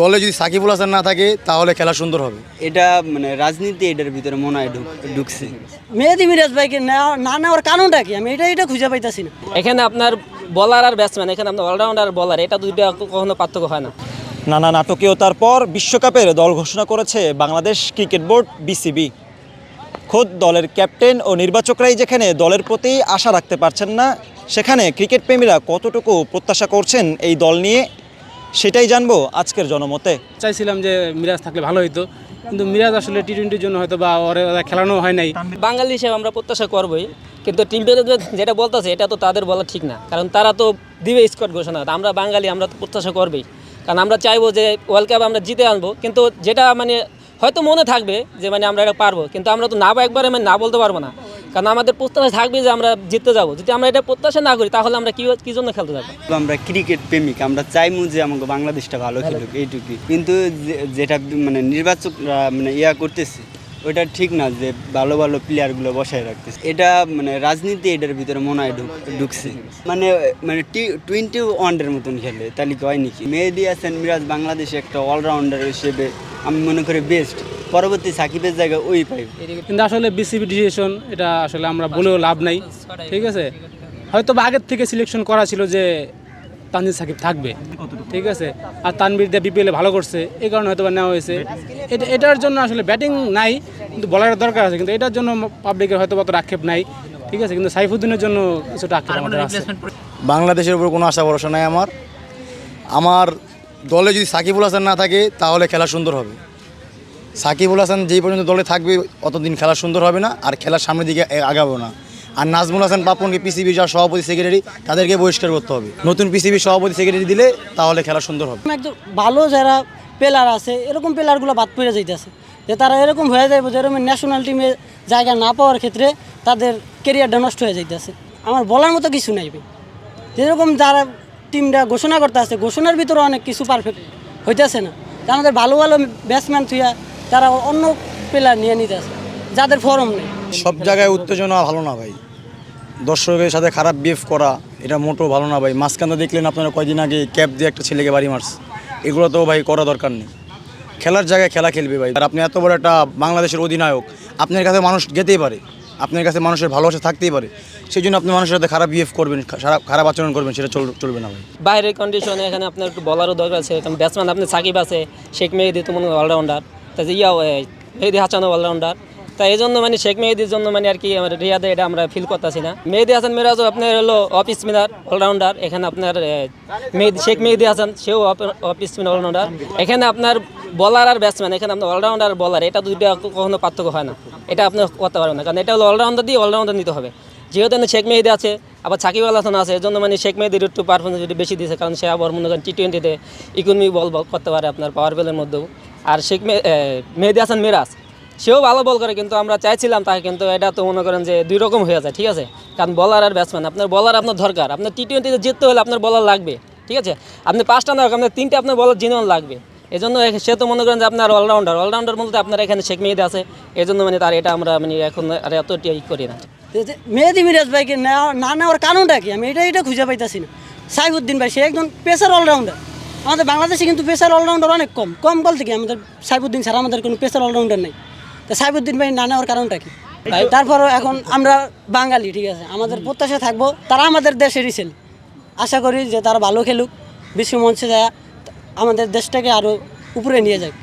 দলে যদি সাকিবুল হাসান না থাকে তাহলে খেলা সুন্দর হবে। এটা মানে রাজনীতি এটার ভিতরে মনে হয় ঢুক- ঢুকছে। মেহেদি মিরাজ ভাইকে নেওয়া- না নেওয়ার কারণটা কি? আমি এটা এটা খুঁজে পাইতাছি না। এখানে আপনার বলার আর ব্যাটসম্যান এখানে আপনার অলরাউন্ডার বলার এটা দুইটা কখনো পার্থক্য হয় না। নানা নাটকীয়তার পর বিশ্বকাপের দল ঘোষণা করেছে বাংলাদেশ ক্রিকেট বোর্ড বিসিবি। খোদ দলের ক্যাপ্টেন ও নির্বাচকরাই যেখানে দলের প্রতি আশা রাখতে পারছেন না সেখানে ক্রিকেট প্রেমীরা কতটুকু প্রত্যাশা করছেন এই দল নিয়ে সেটাই জানব আজকের জনমতে। চাইছিলাম যে মিরাজ থাকলে ভালো হতো কিন্তু মিরাজ আসলে টি টোয়েন্টির জন্য হয়তো বা ওরে ওরা খেলানো হয় নাই। বাঙালি হিসেবে আমরা প্রত্যাশা করবই কিন্তু টিম যেটা বলতেছে এটা তো তাদের বলা ঠিক না। কারণ তারা তো দিবে স্কট ঘোষণা আমরা বাঙালি আমরা তো প্রত্যাশা করবেই। কারণ আমরা চাইব যে ওয়ার্ল্ড কাপ আমরা জিতে আনব কিন্তু যেটা মানে হয়তো মনে থাকবে যে মানে আমরা এটা পারব কিন্তু আমরা তো না বা একবারে মানে না বলতে পারব না। কারণ আমাদের প্রত্যাশা থাকবে যে আমরা জিততে যাব। যদি আমরা এটা প্রত্যাশা না করি তাহলে আমরা কি কি জন্য খেলতে যাব? আমরা ক্রিকেট প্রেমিক আমরা চাইমু যে আমাকে বাংলাদেশটা ভালো খেলুক এইটুকুই। কিন্তু যেটা মানে নির্বাচকরা মানে ইয়া করতেছে ওটা ঠিক না যে ভালো ভালো প্লেয়ারগুলো বসায় রাখতেছে। এটা মানে রাজনীতি এটার ভিতরে মনে হয় ঢুক- ঢুকছে। মানে মানে টি টোয়েন্টি ওয়ানের মতন খেলে তাহলে কি হয় নাকি? মেহেদি হাসান মিরাজ বাংলাদেশে একটা অলরাউন্ডার হিসেবে আমি মনে করি বেস্ট পরবর্তী সাকিবের জায়গায় ওই পাইবে। কিন্তু আসলে বিসিবি ডিসিশন এটা আসলে আমরা বলেও লাভ নাই। ঠিক আছে? হয়তো বা আগের থেকে সিলেকশন করা ছিল যে তানজিদ সাকিব থাকবে। ঠিক আছে? আর তানবির দিয়ে বিপিএলে ভালো করছে এই কারণে হয়তো বা নেওয়া হয়েছে। এটা এটার জন্য আসলে ব্যাটিং নাই কিন্তু বলারের দরকার আছে। কিন্তু এটার জন্য পাবলিকের হয়তো অত আক্ষেপ নাই। ঠিক আছে? কিন্তু সাইফুদ্দিনের জন্য কিছুটা আক্ষেপ আমাদের আছে। বাংলাদেশের উপর কোনো আশা ভরসা নাই আমার। আমার দলে যদি সাকিবুল হাসান না থাকে তাহলে খেলা সুন্দর হবে। সাকিবুল হাসান যেই পর্যন্ত দলে থাকবে, অতদিন খেলা সুন্দর হবে না, আর খেলার সামনের দিকে আগাবো না। আর নাজমুল হাসান, পাপনকে পিসিবি যার সভাপতি সেক্রেটারি তাদেরকে বহিষ্কার করতে হবে। নতুন পিসিবি সভাপতি সেক্রেটারি দিলে তাহলে খেলা সুন্দর হবে। একদম ভালো যারা প্লেয়ার আছে, এরকম প্লেয়ারগুলো বাদ পড়ে যাইতেছে। যে তারা এরকম হয়ে যাবে যেরকম ন্যাশনাল টিমে জায়গা না পাওয়ার ক্ষেত্রে তাদের কেরিয়ারটা নষ্ট হয়ে যাইতেছে। আমার বলার মতো কিছু নাই যেরকম যারা টিমটা ঘোষণা করতে আছে ঘোষণার ভিতরে অনেক কিছু পারফেক্ট হইতেছে না। আমাদের ভালো ভালো ব্যাটসম্যান থুয়া তারা অন্য প্লেয়ার নিয়ে নিতে আছে যাদের ফরম নেই। সব জায়গায় উত্তেজনা ভালো না ভাই। দর্শকের সাথে খারাপ বিহেভ করা এটা মোটো ভালো না ভাই। মাঝখানে দেখলেন আপনারা কয়দিন আগে ক্যাপ দিয়ে একটা ছেলেকে বাড়ি মারছে। এগুলো তো ভাই করা দরকার নেই। খেলার জায়গায় খেলা খেলবে ভাই। আর আপনি এত বড় একটা বাংলাদেশের অধিনায়ক আপনার কাছে মানুষ যেতেই পারে। আপনার কাছে মানুষের ভালোবাসা থাকতেই পারে। সেই জন্য আপনি মানুষের সাথে খারাপ বিহেভ করবেন খারাপ খারাপ আচরণ করবেন সেটা চল- চলবে না ভাই। বাইরের কন্ডিশনে এখানে আপনার একটু বলারও দরকার আছে। কারণ ব্যাটসম্যান আপনি সাকিব আছে শেখ মেহেদি তো মনে হয় অলরাউন্ডার তা ইয়া মেহেদি হাসানও অলরাউন্ডার তা এই জন্য মানে শেখ মেহেদির জন্য মানে আর কি আমার রিয়াদে এটা আমরা ফিল করতেছি না। মেহেদি হাসান মিরাজও আপনার হলো অফ স্পিনার অলরাউন্ডার এখানে আপনার মেহেদি, শেখ মেহেদি হাসান, সেও অফ স্পিনার অলরাউন্ডার এখানে আপনার বলার আর ব্যাটসম্যান এখানে আপনার অলরাউন্ডার বলার এটা দুইটা কখনো পার্থক্য হয় না। এটা আপনি করতে পারবেন না, কারণ এটা হলো অলরাউন্ডার দিয়ে অলরাউন্ডার নিতে হবে। যেহেতু শেখ মেহেদি আছে, আবার সাকিব আল হাসান আছে, এর জন্য মানে শেখ মেহেদির একটু পারফরমেন্স বেশি দিয়েছে কারণ সে আবার মনে করেন টি টোয়েন্টিতে ইকোনমি বল করতে পারে আপনার পাওয়ার প্লের মধ্যেও। আর শেখ মেহেদি হাসান মিরাজ, সেও ভালো বল করে, কিন্তু আমরা চাইছিলাম তাকে, কিন্তু এটা তো মনে করেন যে দুই রকম হয়ে যায়, ঠিক আছে? কারণ বলার আর ব্যাটসম্যান আপনার বলার আপনার দরকার। আপনার টি টোয়েন্টিতে জিততে হলে আপনার বলার লাগবে, ঠিক আছে? আপনি পাঁচটা না আপনার তিনটে আপনার বলার জিনিয়ন লাগবে। এই জন্য সে তো মনে করেন যে আপনার অলরাউন্ডার অলরাউন্ডার বলতে আপনার এখানে শেখ মেহেদি আছে এই জন্য মানে তার এটা আমরা মানে এখন আর এত ই করি না। মেহেদি মিরাজ ভাইকে না নেওয়ার কারণটা কি? আমি এটা এটা খুঁজে পাইতাছি না। সাইফুদ্দিন ভাই, সে একজন পেসার অলরাউন্ডার আমাদের বাংলাদেশে কিন্তু পেসার অলরাউন্ডার অনেক কম। কম বলতে কি, আমাদের সাইবুদ্দিন ছাড়া আমাদের কোনো পেসার অলরাউন্ডার নেই। তা সাইবুদ্দিন ভাই না নেওয়ার কারণটা কি? ভাই, তারপরও এখন আমরা বাঙালি, ঠিক আছে? আমাদের প্রত্যাশা থাকব, তারা আমাদের দেশেরই ছেলে। আশা করি যে তারা ভালো খেলুক, বিশ্ব মঞ্চে যায়, আমাদের দেশটাকে আরও উপরে নিয়ে যায়